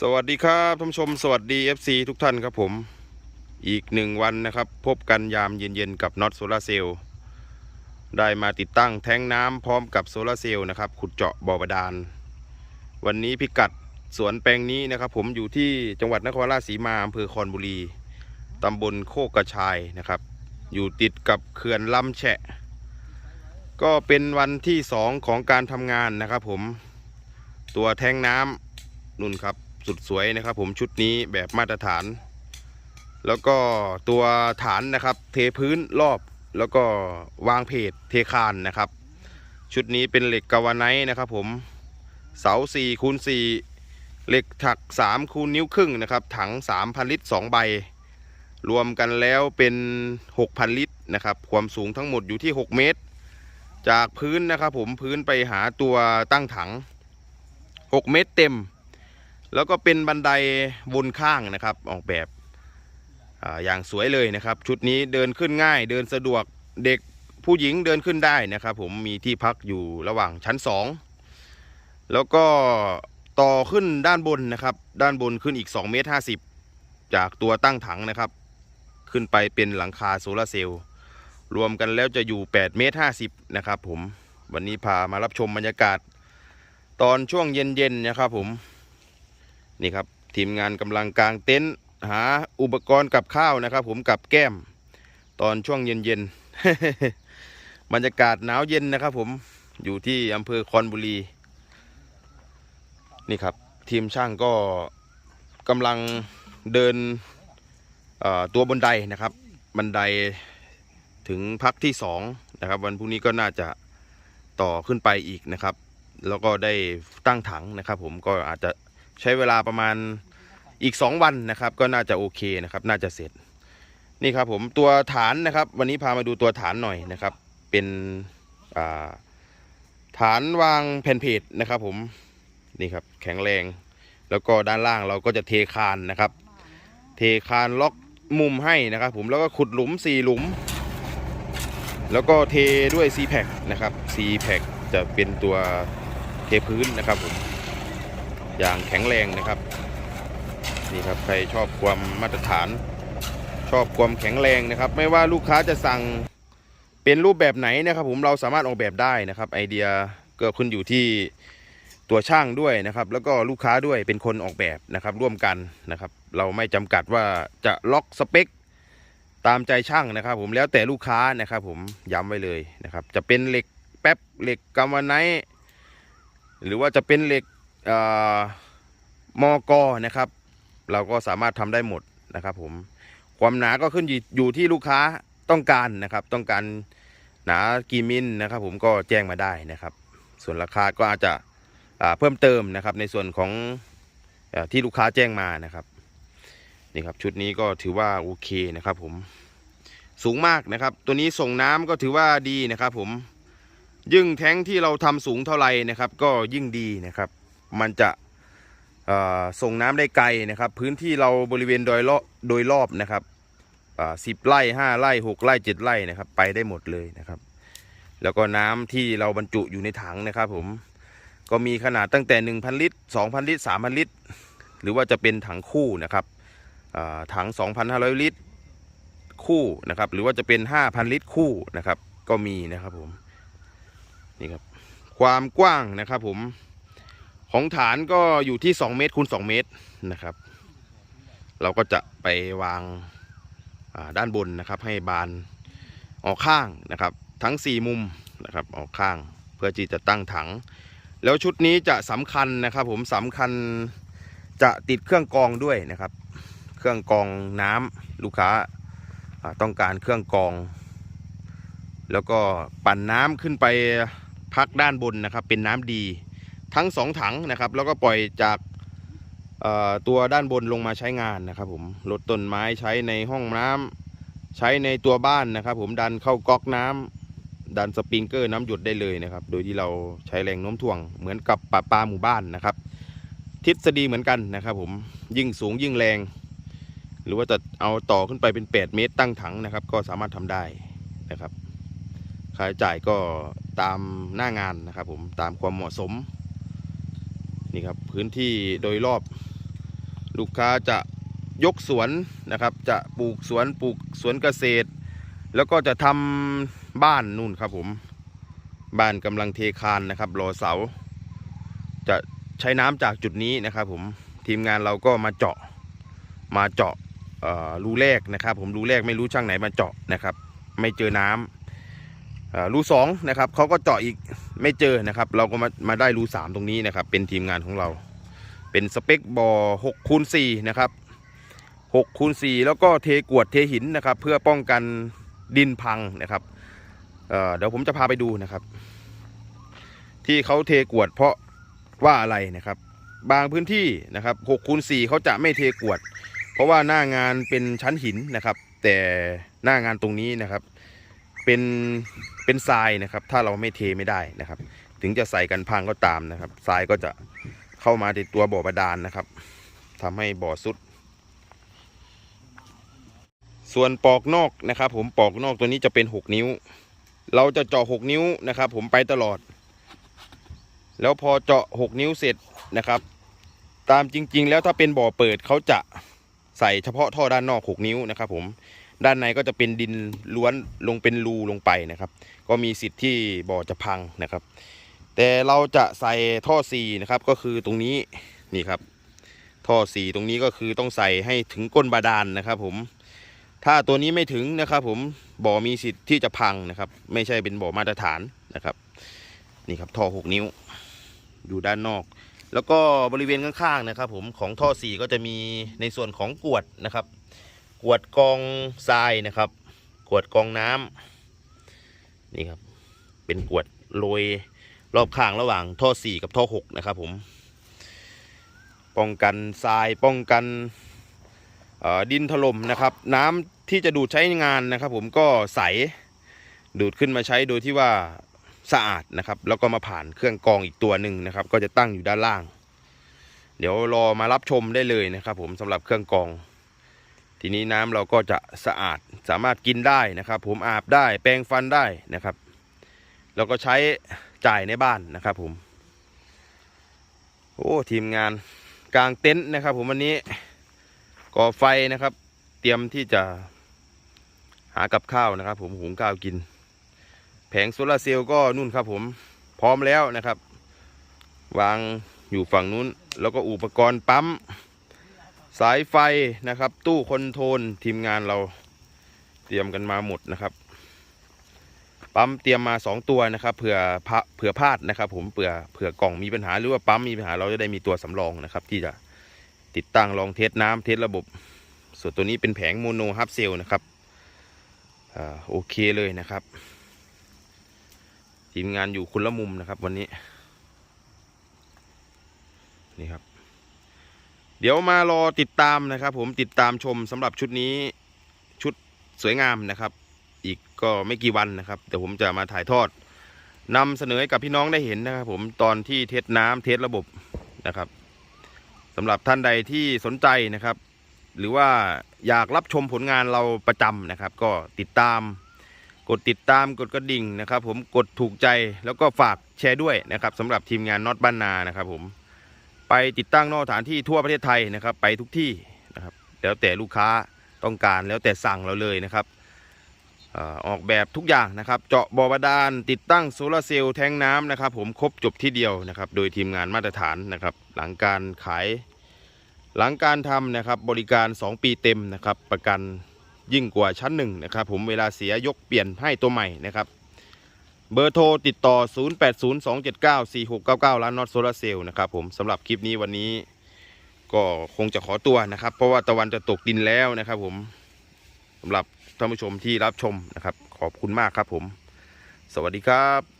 สวัสดีครับท่านผู้ชมสวัสดี FC ทุกท่านครับผมอีกหนึ่งวันนะครับ พบกันยามเย็นๆ กับน็อตโซลาเซลล์ได้มาติดตั้งแท้งน้ำพร้อมกับโซลาเซลล์นะครับ ขุดเจาะบ่อบาดาล วันนี้พิกัดสวนแปลงนี้นะครับ ผมอยู่ที่จังหวัดนครราชสีมาอำเภอคอนบุรีตำบลโคกกระชายนะครับ อยู่ติดกับเขื่อนลำแฉะ ก็เป็นวันที่สองของการทำงานนะครับ ผมตัวแท้งน้ำนุ่นครับ สุดสวยนะครับ ผมชุดนี้แบบมาตรฐาน แล้วก็ตัวฐานนะครับ เทพื้นรอบแล้วก็วางเพจเทคานนะครับ ชุดนี้เป็นเหล็กกาวไนท์นะครับ ผมเสา4คูณ4เหล็กถัก3คูณนิ้วครึ่งนะครับ ถัง 3,000 ลิตร 2 ใบ รวมกันแล้วเป็น 6,000 ลิตรนะครับ ความสูงทั้งหมดอยู่ที่ 6 เมตร จากพื้นนะครับ ผมพื้นไปหาตัวตั้งถัง 6 เมตรเต็ม แล้วก็เป็นบันไดวนข้างนะครับ ออกแบบออย่างสวยเลยนะครับ ชุดนี้เดินขึ้นง่าย เดินสะดวกเด็กผู้หญิงเดินขึ้นได้นะครับ ผมมีที่พักอยู่ระหว่างชั้นสองแล้วก็ต่อขึ้นด้านบนนะครับ ด้านบนขึ้นอีก2เมตร50 จากตัวตั้งถังนะครับ ขึ้นไปเป็นหลังคาโซลาร์เซลล์รวมกันแล้วจะอยู่8เมตร50นะครับผมวันนี้พามารับชมบรรยากาศ ตอนช่วงเย็นๆนะครับผม นี่ครับทีมงานกำลังกางเต็นท์หาอุปกรณ์กับข้าวนะครับ ผมกับแก้ม ตอนช่วงเย็นๆบรรยากาศหนาวเย็นนะครับ ผมอยู่ที่อำเภอคอนบุรี นี่ครับ ทีมช่างก็กำลังเดินตัวบนไดนะครับ บันไดถึงพักที่สองนะครับ วันพรุ่งนี้ก็น่าจะต่อขึ้นไปอีกนะครับ แล้วก็ได้ตั้งถังนะครับ ผมก็อาจจะ ใช้เวลาประมาณอีก 2 วันนะครับ ก็น่าจะโอเคนะครับ น่าจะเสร็จ นี่ครับผมตัวฐานนะครับ วันนี้พามาดูตัวฐานหน่อยนะครับ เป็นาฐานวางแผ่นเพจนะครับ ผมนี่ครับแข็งแรง แล้วก็ด้านล่างเราก็จะเทคานนะครับ เทคานล็อกมุมให้นะครับ ผมแล้วก็ขุดหลุม4หลุม แล้วก็เทด้วย c p a c นะครับ c p a c จะเป็นตัวเทพื้นนะครับผม อย่างแข็งแรงนะครับ นี่ครับใครชอบความมาตรฐาน ชอบความแข็งแรงนะครับ ไม่ว่าลูกค้าจะสั่งเป็นรูปแบบไหนนะครับ ผมเราสามารถออกแบบได้นะครับ ไอเดียก็ขึ้นอยู่ที่ตัวช่างด้วยนะครับ แล้วก็ลูกค้าด้วยเป็นคนออกแบบนะครับ ร่วมกันนะครับ เราไม่จำกัดว่าจะล็อกสเปคตามใจช่างนะครับ ผมแล้วแต่ลูกค้านะครับ ผมย้ำไว้เลยนะครับ จะเป็นเหล็กแป๊บเหล็กกำมะไนท์หรือว่าจะเป็นเหล็ก มอกอนะครับ เราก็สามารถทำได้หมดนะครับ ผมความหนาก็ขึ้นอยู่ที่ลูกค้าต้องการนะครับ ต้องการหนากี่มิลนะครับ ผมก็แจ้งมาได้นะครับ ส่วนราคาก็อาจจะเพิ่มเติมนะครับ ในส่วนของอที่ลูกค้าแจ้งมานะครับนี่ครับชุดนี้ก็ถือว่าโอเคนะครับ ผมสูงมากนะครับ ตัวนี้ส่งน้ำก็ถือว่าดีนะครับ ผมยิ่งแท้งที่เราทำสูงเท่าไหร่นะครับ ก็ยิ่งดีนะครับ มันจะส่งน้ำได้ไกลนะครับ พื้นที่เราบริเวณโดยรอบโดยรอบนะครับสิบไร่ห้าไร่หกไร่เจ็ดไร่นะครับ ไปได้หมดเลยนะครับ แล้วก็น้ำที่เราบรรจุอยู่ในถังนะครับ ผมก็มีขนาดตั้งแต่ 1,000 ลิตร 2,000 ลิตร 3,000 ลิตร หรือว่าจะเป็นถังคู่นะครับอ่าถัง 2,500 ลิตรคู่นะครับ หรือว่าจะเป็น 5,000 ลิตรคู่นะครับ ก็มีนะครับผมนี่ครับความกว้างนะครับผม ของฐานก็อยู่ที่ 2 เมตรคูณ2เมตรนะครับ เราก็จะไปวางาด้านบนนะครับ ให้บานออกข้างนะครับ ทั้ง 4 มุมนะครับออกข้างเพื่อที่จะตั้งถัง แล้วชุดนี้จะสำคัญนะครับ ผมสำคัญจะติดเครื่องกรองด้วยนะครับ เครื่องกรองน้ำลูกค้าาต้องการเครื่องกรอง แล้วก็ปั่นน้ำขึ้นไปพักด้านบนนะครับ เป็นน้ำดี ทั้งสองถังนะครับ แล้วก็ปล่อยจากตัวด้านบนลงมาใช้งานนะครับ ผมลดต้นไม้ใช้ในห้องน้ำใช้ในตัวบ้านนะครับ ผมดันเข้าก๊อกน้ำดันสปริงเกอร์น้ำหยดได้เลยนะครับ โดยที่เราใช้แรงโน้มถ่วงเหมือนกับปลาปลาหมู่บ้านนะครับ ทฤษฎีเหมือนกันนะครับ ผมยิ่งสูงยิ่งแรง หรือว่าจะเอาต่อขึ้นไปเป็น 8 เมตรตั้งถังนะครับ ก็สามารถทำได้นะครับค่าใช้จ่ายก็ตามหน้างานนะครับ ผมตามความเหมาะสม นี่ครับพื้นที่โดยรอบ ลูกค้าจะยกสวนนะครับ จะปลูกสวนปลูกสวนเกษตร แล้วก็จะทำบ้านนู่นครับผมบ้านกำลังเทคานนะครับรอเสา จะใช้น้ำจากจุดนี้นะครับผมทีมงานเราก็มาเจาะมาเจาะรูแรกนะครับ ผมรูแรกไม่รู้ช่างไหนมาเจาะนะครับ ไม่เจอน้ำเอ่อ รูสองนะครับเขาก็เจาะอีกไม่เจอนะครับ เราก็มามาได้รูสามตรงนี้นะครับ เป็นทีมงานของเรา เป็นสเปคบอ6คูณ4นะครับ6คูณ4แล้วก็เทกวดเทหินนะครับ เพื่อป้องกันดินพังนะครับเเดี๋ยวผมจะพาไปดูนะครับ ที่เขาเทกวดเพราะว่าอะไรนะครับ บางพื้นที่นะครับ6คูณ4เขาจะไม่เทกวด เพราะว่าหน้างานเป็นชั้นหินนะครับ แต่หน้างานตรงนี้นะครับ เป็นเป็นทรายนะครับ ถ้าเราไม่เทไม่ได้นะครับ ถึงจะใส่กันพังก็ตามนะครับทรายก็จะเข้ามาติดตัวบ่อบาดาลนะครับทำให้บ่อสุด ส่วนปอกนอกนะครับ ผมปอกนอกตัวนี้จะเป็น6นิ้ว เราจะเจาะ6นิ้วนะครับ ผมไปตลอด แล้วพอเจาะ6นิ้วเสร็จนะครับ ตามจริง ๆ แล้วถ้าเป็นบ่อเปิดเขาจะใส่เฉพาะท่อด้านนอก6นิ้วนะครับ ผม ด้านในก็จะเป็นดินล้วนลงเป็นรูลงไปนะครับ ก็มีสิทธิ์ที่บ่อจะพังนะครับ แต่เราจะใส่ท่อสีนะครับก็คือตรงนี้นี่ครับ ท่อสีตรงนี้ก็คือต้องใส่ให้ถึงก้นบาดาลนะครับ ผม ถ้าตัวนี้ไม่ถึงนะครับ ผมบ่อมีสิทธิ์ที่จะพังนะครับ ไม่ใช่เป็นบ่อมาตรฐานนะครับ นี่ครับท่อ6นิ้ว อยู่ด้านนอกแล้วก็บริเวณข้างๆนะครับ ผมของท่อสีก็จะมีในส่วนของกวดนะครับ กวดกองทรายนะครับกวดกองน้ำนี่ครับ เป็นกวดโรยรอบข้างระหว่างท่อสี่กับท่อหกนะครับผม ป้องกันทรายป้องกันดินถล่มนะครับ น้ำที่จะดูดใช้งานนะครับ ผมก็ใสดูดขึ้นมาใช้โดยที่ว่าสะอาดนะครับ แล้วก็มาผ่านเครื่องกรองอีกตัวหนึ่งนะครับ ก็จะตั้งอยู่ด้านล่าง เดี๋ยวรอมารับชมได้เลยนะครับ ผมสำหรับเครื่องกรอง ทีนี้น้ำเราก็จะสะอาดสามารถกินได้นะครับ ผมอาบได้แปรงฟันได้นะครับ แล้วก็ใช้จ่ายในบ้านนะครับ ผม โอ้ทีมงานกลางเต็นท์นะครับ ผมวันนี้ก่อไฟนะครับ เตรียมที่จะหากับข้าวนะครับ ผมหุงข้าวกิน แผงโซลาร์เซลล์ก็นู่นครับ ผมพร้อมแล้วนะครับ วางอยู่ฝั่งนู้น แล้วก็อุปกรณ์ปั๊ม สายไฟนะครับ ตู้คอนโทรลทีมงานเราเตรียมกันมาหมดนะครับปั๊มเตรียมมาสองตัวนะครับเผื่อพะเผื่อพลาดนะครับ ผมเผื่อเผื่อกล่องมีปัญหาหรือว่าปั๊มมีปัญหาเราจะได้มีตัวสำรองนะครับ ที่จะติดตั้งลองเทสน้ำเทสระบบ ส่วนตัวนี้เป็นแผงโมโนฮับเซลนะครับอโอเคเลยนะครับทีมงานอยู่คนละมุมนะครับ วันนี้นี่ครับ เดี๋ยวมารอติดตามนะครับผมติดตามชมสำหรับชุดนี้ชุดสวยงามนะครับ อีกก็ไม่กี่วันนะครับเดี๋ยวผมจะมาถ่ายทอดนำเสนอให้กับพี่น้องได้เห็นนะครับ ผมตอนที่เทสน้ำเทสระบบนะครับสำหรับท่านใดที่สนใจนะครับ หรือว่าอยากรับชมผลงานเราประจำนะครับ ก็ติดตาม กดติดตามกดกระดิ่งนะครับ ผมกดถูกใจแล้วก็ฝากแชร์ด้วยนะครับสำหรับทีมงานน็อตบ้านนานะครับผม ไปติดตั้งนอกสถานที่ทั่วประเทศไทยนะครับ ไปทุกที่นะครับแล้วแต่ลูกค้าต้องการแล้วแต่สั่งเราเลยนะครับออกแบบทุกอย่างนะครับ เจาะบ่อบาดาลติดตั้งโซลาร์เซลล์แทงน้ำนะครับ ผมครบจบที่เดียวนะครับ โดยทีมงานมาตรฐานนะครับ หลังการขาย หลังการทำนะครับบริการ 2 ปีเต็มนะครับ ประกันยิ่งกว่าชั้นหนึ่งนะครับ ผมเวลาเสียยกเปลี่ยนให้ตัวใหม่นะครับ เบอร์โทรติดต่อ 0802794699 ร้านน็อตโซลาเซลล์นะครับผมสำหรับคลิปนี้วันนี้ก็คงจะขอตัวนะครับ เพราะว่าตะวันจะตกดินแล้วนะครับ ผมสำหรับท่านผู้ชมที่รับชมนะครับ ขอบคุณมากครับผม สวัสดีครับ